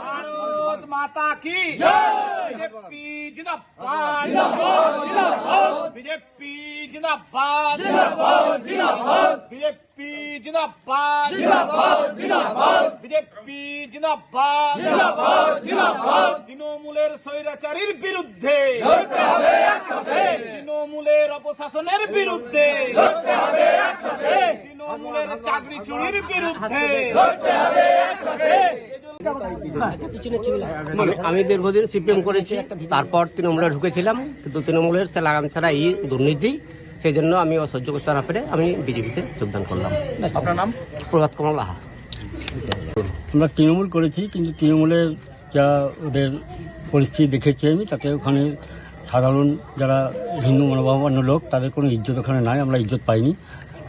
ভারত মাতা কি? বিজেপি জিন্দাবাদ। বিজেপি জিন্দাবাদ। বিজেপি জিন্দাবাদ। বিজেপি জিন্দাবাদ। তৃণমূলের স্বৈরাচারীর বিরুদ্ধে। তৃণমূলের অপশাসনের বিরুদ্ধে। তৃণমূলের চাকরি চুরির বিরুদ্ধে। আমি আমি দীর্ঘদিন সিপিএম করেছি তারপর তৃণমূলে ঢুকেছিলাম কিন্তু তৃণমূলের সে লাগাম ছাড়া এই দুর্নীতি সেই জন্য আমি অসহ্য করতে না পেরে আমি বিজেপিতে যোগদান করলাম। আপনার নাম? প্রভাত কমল লাহা। আমরা তৃণমূল করেছি কিন্তু তৃণমূলের যা ওদের পরিস্থিতি দেখেছি আমি তাতে ওখানে সাধারণ যারা হিন্দু মনোভাবান্য লোক তাদের কোনো ইজ্জত ওখানে নাই আমরা ইজ্জত পাইনি।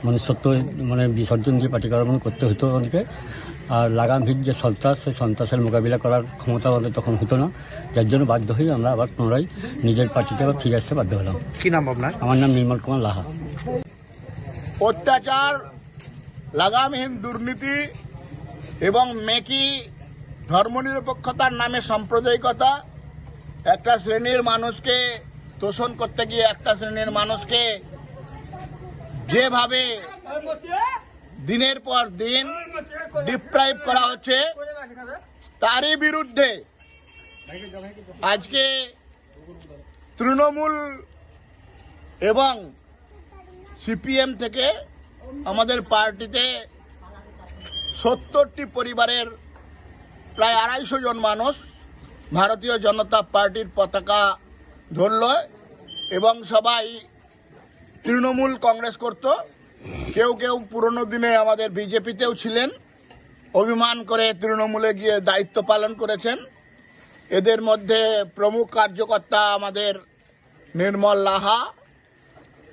মানে সত্য মানে বিসর্জন দিয়ে পার্টি করার করতে হতো আমাদেরকে আর লাগাম ভিড় যে সন্ত্রাস সেই সন্ত্রাসের মোকাবিলা করার ক্ষমতা আমাদের তখন হতো না। যার জন্য বাধ্য হয়ে আমরা আবার পুনরায় নিজের পার্টিতে আবার ফিরে আসতে বাধ্য হলাম। কি নাম আপনার? আমার নাম নির্মল কুমার লাহা। অত্যাচার লাগামহীন দুর্নীতি এবং মেকি ধর্মনিরপেক্ষতার নামে সাম্প্রদায়িকতা একটা শ্রেণির মানুষকে তোষণ করতে গিয়ে একটা শ্রেণির মানুষকে যেভাবে দিনের পর দিন ডিপ্রাইভ করা হচ্ছে তারই বিরুদ্ধে। আজকে তৃণমূল এবং সিপিএম থেকে আমাদের পার্টিতে সত্তরটি পরিবারের প্রায় আড়াইশো জন মানুষ ভারতীয় জনতা পার্টির পতাকা ধরল এবং সবাই তৃণমূল কংগ্রেস করত। কেউ কেউ পুরনো দিনে আমাদের বিজেপিতেও ছিলেন, অভিমান করে তৃণমূলে গিয়ে দায়িত্ব পালন করেছেন। এদের মধ্যে প্রমুখ কার্যকর্তা আমাদের নির্মল লাহা,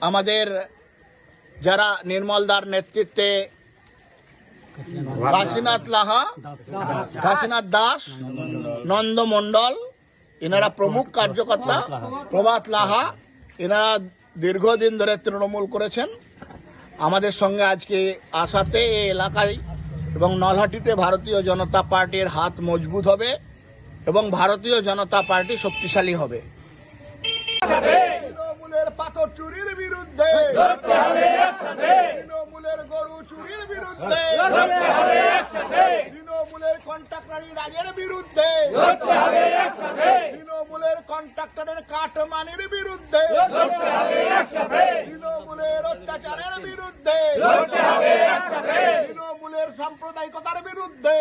আমাদের যারা নির্মলদার নেতৃত্বে কাশীনাথ লাহা কাশীনাথ দাস, নন্দ মণ্ডল, এনারা প্রমুখ কার্যকর্তা, প্রভাত লাহা, এনারা দীর্ঘদিন ধরে তৃণমূল করেছেন। আমাদের সঙ্গে আজকে আসাতে এই এলাকায় এবং নলহাটিতে ভারতীয় জনতা পার্টির হাত মজবুত হবে এবং ভারতীয় জনতা পার্টি শক্তিশালী হবে। বিরুদ্ধে। বিরুদ্ধে। কন্ট্রাক্টরের কাটমানির বিরুদ্ধে। তৃণমূলের অত্যাচারের বিরুদ্ধে। তৃণমূলের সাম্প্রদায়িকতার বিরুদ্ধে।